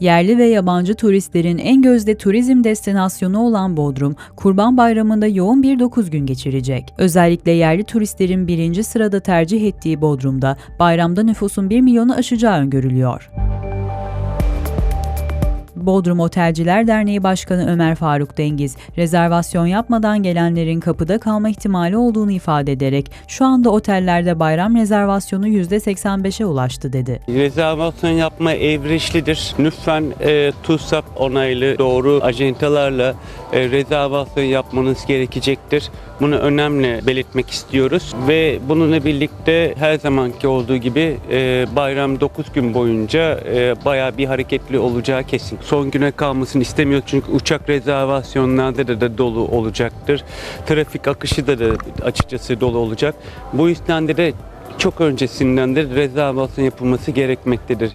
Yerli ve yabancı turistlerin en gözde turizm destinasyonu olan Bodrum, Kurban Bayramı'nda yoğun bir 9 gün geçirecek. Özellikle yerli turistlerin birinci sırada tercih ettiği Bodrum'da bayramda nüfusun 1 milyonu aşacağı öngörülüyor. Bodrum Otelciler Derneği Başkanı Ömer Faruk Dengiz, rezervasyon yapmadan gelenlerin kapıda kalma ihtimali olduğunu ifade ederek şu anda otellerde bayram rezervasyonu %85'e ulaştı dedi. Rezervasyon yapma evreşlidir. Lütfen e, TUSAP onaylı doğru ajantalarla e, rezervasyon yapmanız gerekecektir. Bunu önemli belirtmek istiyoruz ve bununla birlikte her zamanki olduğu gibi e, bayram 9 gün boyunca e, bayağı bir hareketli olacağı kesin. Son güne kalmasını istemiyoruz çünkü uçak rezervasyonlarda da, da dolu olacaktır. Trafik akışı da, da açıkçası dolu olacak. Bu yüzden de, de çok öncesinden de rezervasyon yapılması gerekmektedir.